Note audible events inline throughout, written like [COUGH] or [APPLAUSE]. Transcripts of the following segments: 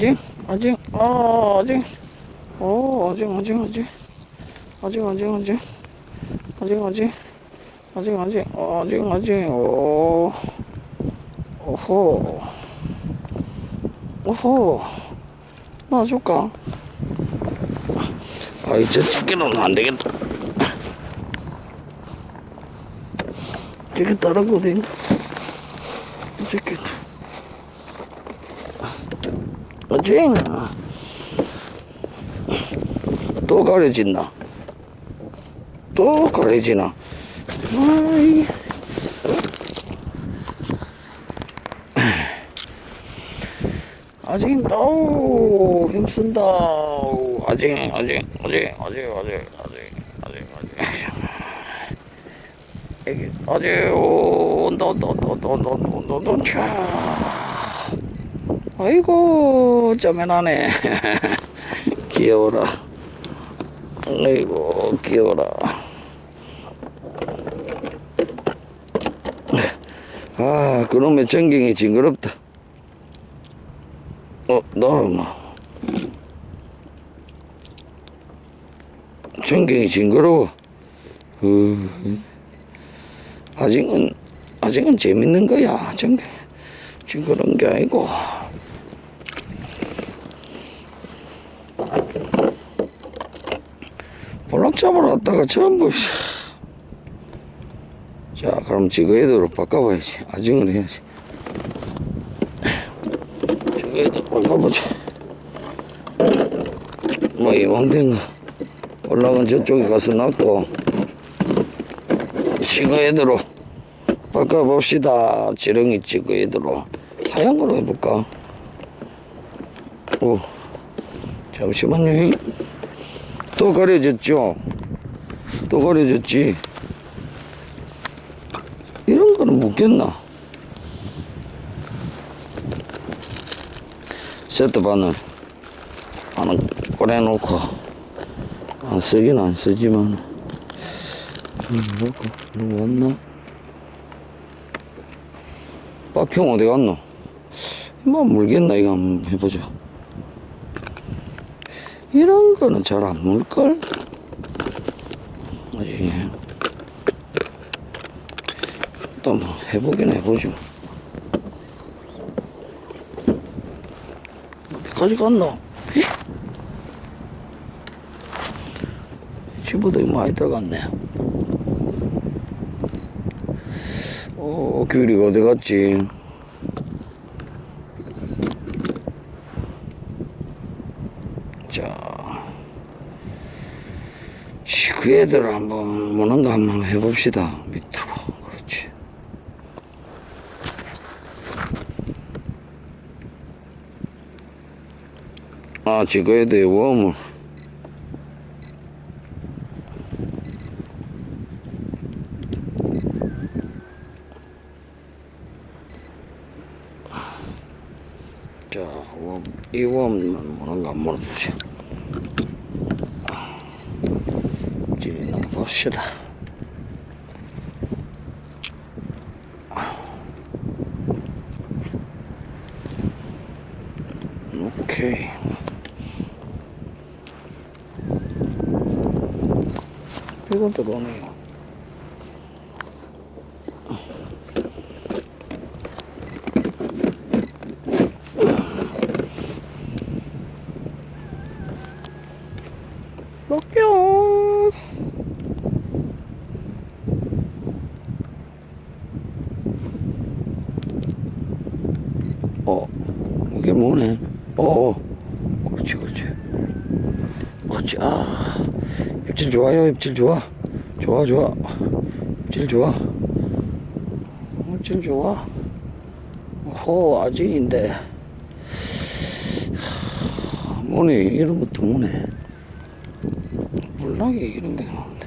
아직 아직 어 아직. 어 아직 아직 아직. 아직 아직 아직. 아직 아직. 아직 아직. 어, 아직 아직. 오 오호 오호 놔줄까? 아 이제 집게로는 안 되겠다. 이렇게 따라거든. 이렇게 아직 또 가려진다 또 가려지나 아이 아직 또 힘쓴다 아직 아직 아직 아직 아직 아직 아직 아직 아직 온다 온다 온다 온다 온다 온다 온다 아이고 짜면하네. [LAUGHS] 귀여워라. 아이고 귀여워라. 아 그놈의 전경이 징그럽다. 어 나마. 전경이 징그러워. 어, 아직은 아직은 재밌는 거야 전경. 징그러운 게 아니고 잡으러 왔다가 전부 씨. 자 그럼 지그헤드로 바꿔봐야지. 아직은 해야지. 지그헤드 바꿔보자. 뭐 이왕된 거 올라간 저쪽에 가서 놨고 지그헤드로 바꿔봅시다. 지렁이 지그헤드로. 걸로 해볼까? 오 잠시만요 또 가려졌죠 또 가려졌지 이런 거는 묻겠나? 세트 바늘 하나 꺼내놓고 안 쓰긴 안 쓰지만 좀 놓고 너무 왔나? 박형 어디 갔노? 이만 물겠나 이거 한번 해보자 이런 거는 잘 안 물걸? 아직 또뭐 해보긴 해보지 뭐. 어디까지 갔노? 집어도 많이 들어갔네. 어, 귤이가 어디 갔지? 자, 그 애들 한번 무는 거 한번 해봅시다. 밑으로. 그렇지. 아, 지그에 대해 웜을. 자, 웜, 이 웜만 뭐는 거안 물어보지. 찌리는 거 봅시다. 是的。OK。别管走了。 뭐네? 어, 그렇지, 그렇지. 그렇지, 아. 입질 좋아요, 입질 좋아. 좋아, 좋아. 입질 좋아. 입질 좋아. 호, 아직인데. 하, 뭐네, 이런 것도 뭐네. 몰락이 이런 게 나오는데.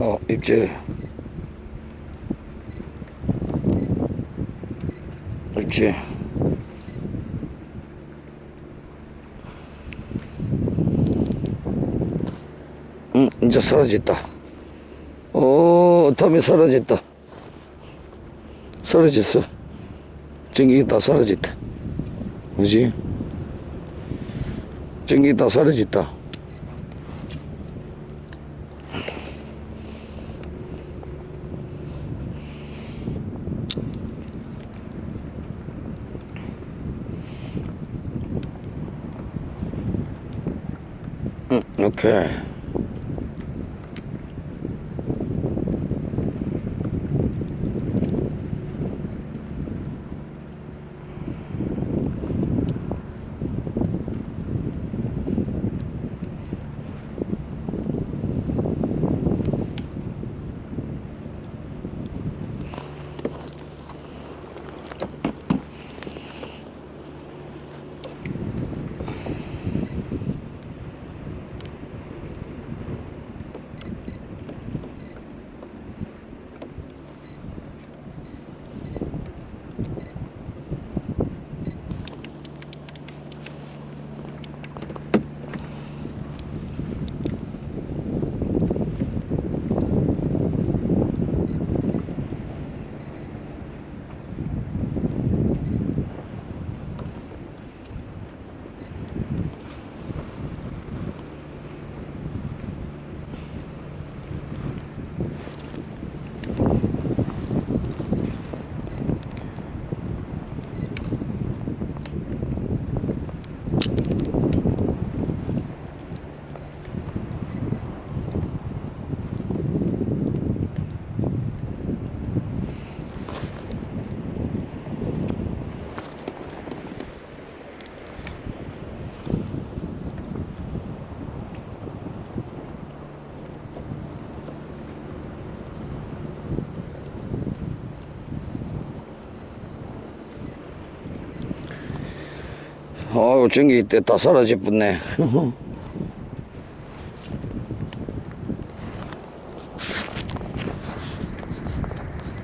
어, 입질. 입질. 응, 이제 사라졌다. 오, 탐이 사라졌다. 사라졌어. 전기 다 사라졌다. 그지? 전기 다 사라졌다. Okay. 아유, 전기 이때 다 사라져버네.